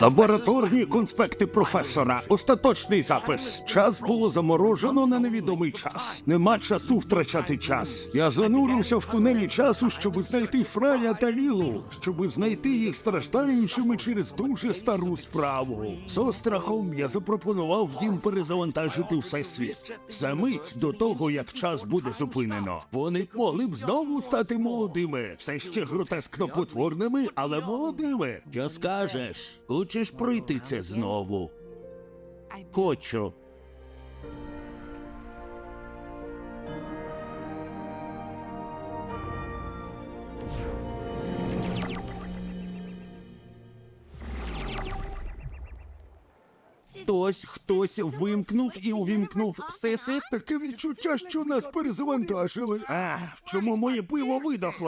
Лабораторні конспекти професора. Остаточний запис. Час було заморожено на невідомий час. Нема часу втрачати час. Я занурився в тунелі часу, щоб знайти Фрая та Лілу, щоб знайти їх страждаючими через дуже стару справу. З острахом я запропонував їм перезавантажити всесвіт. За мить до того, як час буде зупинено. Вони могли б знову стати молодими, все ще гротескно потворними, але молодими. Що скажеш? Хочеш пройти це знову? Хочу. Хтось, хтось вимкнув і увімкнув всесвіт. Таке відчуття, що нас перезавантажили. А, чому моє пиво видохло?